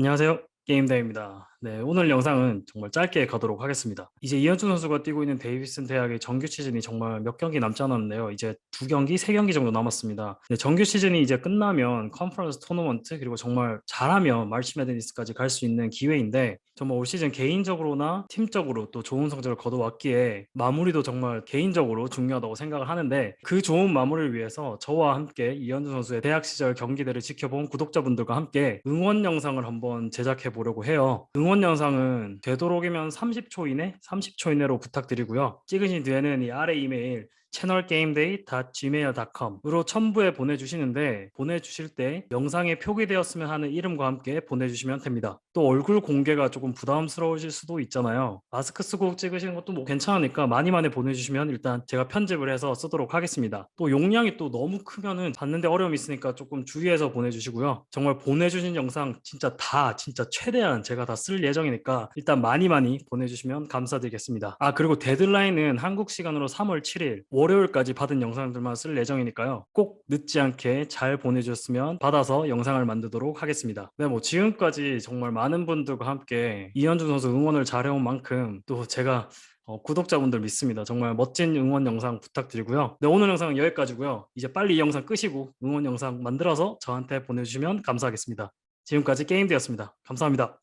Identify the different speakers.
Speaker 1: 안녕하세요. 게임대입니다. 네, 오늘 영상은 정말 짧게 가도록 하겠습니다. 이제 이현준 선수가 뛰고 있는 데이비슨 대학의 정규 시즌이 정말 몇 경기 남지 않았는데요. 이제 두 경기, 세 경기 정도 남았습니다. 네, 정규 시즌이 이제 끝나면 컨퍼런스 토너먼트 그리고 정말 잘하면 말치 매드니스까지 갈 수 있는 기회인데 정말 올 시즌 개인적으로나 팀적으로 또 좋은 성적을 거둬왔기에 마무리도 정말 개인적으로 중요하다고 생각을 하는데 그 좋은 마무리를 위해서 저와 함께 이현준 선수의 대학 시절 경기들을 지켜본 구독자분들과 함께 응원 영상을 한번 제작해 보려고 해요. 응원 영상은 되도록이면 30초 이내, 30초 이내로 부탁드리고요. 찍으신 뒤에는 이 아래 이메일 channelgameday.gmail.com으로 첨부해 보내주시는데 보내주실 때 영상에 표기되었으면 하는 이름과 함께 보내주시면 됩니다. 또 얼굴 공개가 조금 부담스러우실 수도 있잖아요. 마스크 쓰고 찍으시는 것도 뭐 괜찮으니까 많이 많이 보내주시면 일단 제가 편집을 해서 쓰도록 하겠습니다. 또 용량이 또 너무 크면은 받는데 어려움이 있으니까 조금 주의해서 보내주시고요. 정말 보내주신 영상 진짜 다 진짜 최대한 제가 다 쓸 예정이니까 일단 많이 많이 보내주시면 감사드리겠습니다. 아 그리고 데드라인은 한국 시간으로 3월 7일 월요일까지 받은 영상들만 쓸 예정이니까요. 꼭 늦지 않게 잘 보내주셨으면 받아서 영상을 만들도록 하겠습니다. 네, 뭐 지금까지 정말 많은 분들과 함께 이현준 선수 응원을 잘해온 만큼 또 제가 어, 구독자분들 믿습니다. 정말 멋진 응원 영상 부탁드리고요. 네, 오늘 영상은 여기까지고요. 이제 빨리 이 영상 끄시고 응원 영상 만들어서 저한테 보내주시면 감사하겠습니다. 지금까지 게임되었습니다. 감사합니다.